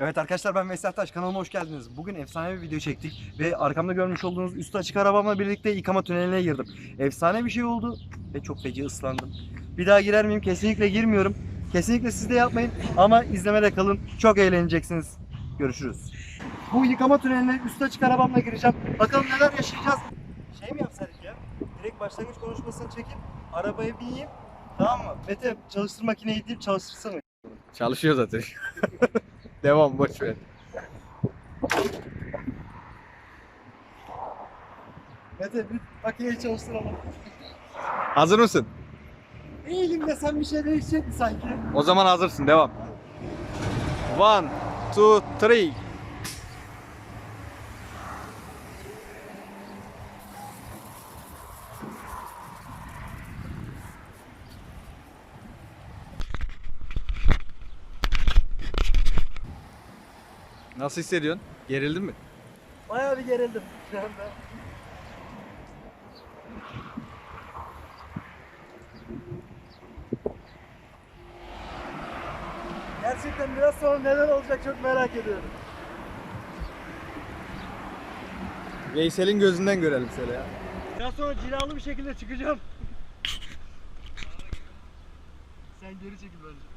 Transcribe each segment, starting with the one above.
Evet arkadaşlar ben Veysel Taş kanalıma hoş geldiniz. Bugün efsane bir video çektik ve arkamda görmüş olduğunuz üstü açık arabamla birlikte yıkama tüneline girdim. Efsane bir şey oldu ve çok feci ıslandım. Bir daha girer miyim? Kesinlikle girmiyorum. Kesinlikle siz de yapmayın ama izlemede kalın. Çok eğleneceksiniz. Görüşürüz. Bu yıkama tüneline üstü açık arabamla gireceğim. Bakalım neler yaşayacağız. Şey mi yapsaydık ya? Direkt başlangıç konuşmasını çekip arabaya bineyim. Tamam mı? Mete çalıştır makineyi deyip çalıştırsana. Çalışıyor zaten. Devam boş ver. Mete bir makineyi çalıştıralım. Hazır mısın? Eğilimde sen bir şey değişecek mi sanki? O zaman hazırsın. Devam. One, two, three. Nasıl hissediyorsun? Gerildin mi? Bayağı bir gerildim şu anda. Gerçekten biraz sonra neler olacak çok merak ediyorum. Veysel'in gözünden görelim şöyle ya. Biraz sonra cilalı bir şekilde çıkacağım. Sen geri çekil bence.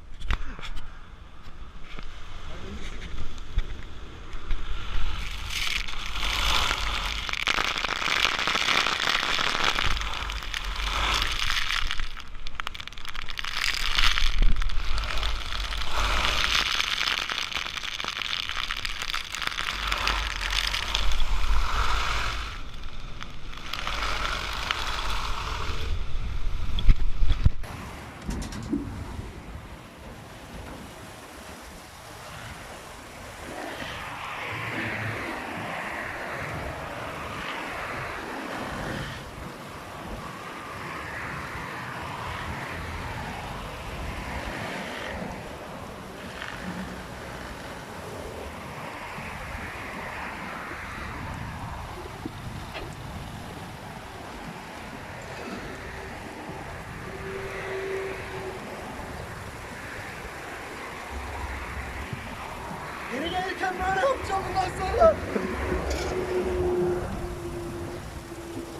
Geri gelirken böyle yapacağım bundan sonra.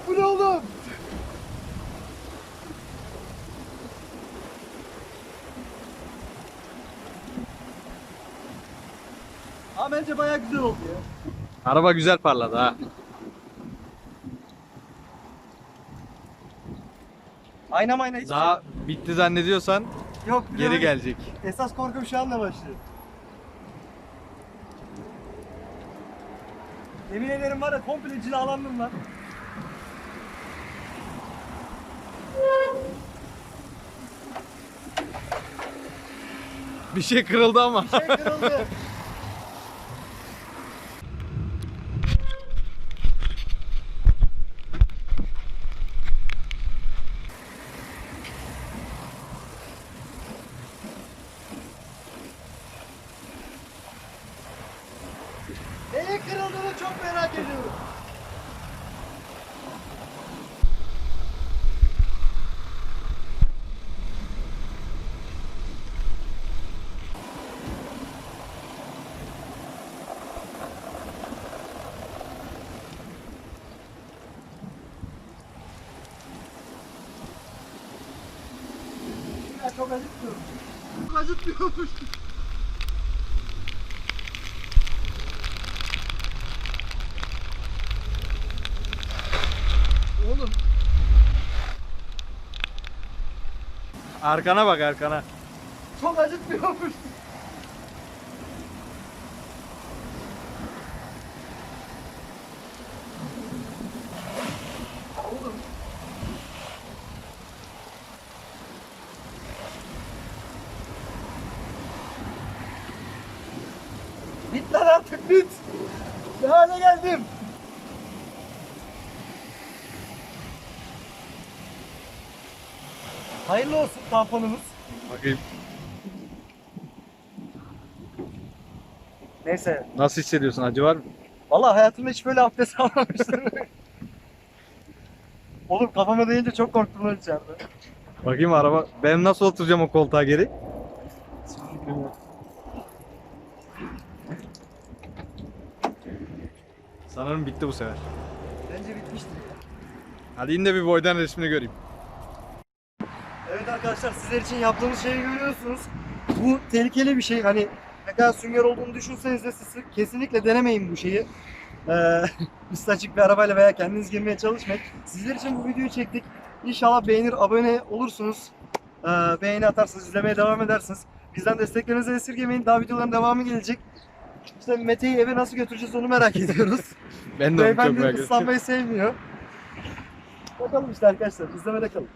Bu ne oğlum? Ama bence bayağı güzel oldu ya. Araba güzel parladı ha. Ayna mayna hiç Daha bitti zannediyorsan yok. geri yok. gelecek. Esas korkum şu anda başlıyor. Yemin ederim var ya komple cilalandım lan. Bir şey kırıldı ama. Şey kırıldı. Kırıldığını çok merak ediyorum. Çok acıtmıyor. Çok acıtmıyormuş. Oğlum Arkana bak arkana. çok acıtmıyormuş. Bit lan artık bit. Ne hale geldim? Hayırlı olsun tamponumuz. Bakayım. Neyse. Nasıl hissediyorsun? Acı var mı? Vallahi hayatımda hiç böyle abdest almamıştım. Oğlum kafama değince çok korktum lan içeride. Bakayım araba. Ben nasıl oturacağım o koltuğa geri? Sanırım bitti bu sefer. Bence bitmiştir. Hadi yine de bir boydan resmini göreyim. Evet arkadaşlar sizler için yaptığımız şeyi görüyorsunuz. Bu tehlikeli bir şey. Hani ne kadar sünger olduğunu düşünseniz de siz kesinlikle denemeyin bu şeyi. Ee, üstü açık bir arabayla veya kendiniz girmeye çalışmayın. Sizler için bu videoyu çektik. İnşallah beğenir, abone olursunuz. Ee, beğeni atarsanız izlemeye devam edersiniz. Bizden desteklerinizi esirgemeyin. Daha videoların devamı gelecek. İşte Mete'yi eve nasıl götüreceğiz onu merak ediyoruz. Ben de onu çok merak ıslanmayı sevmiyor. Bakalım işte arkadaşlar izlemede kalın.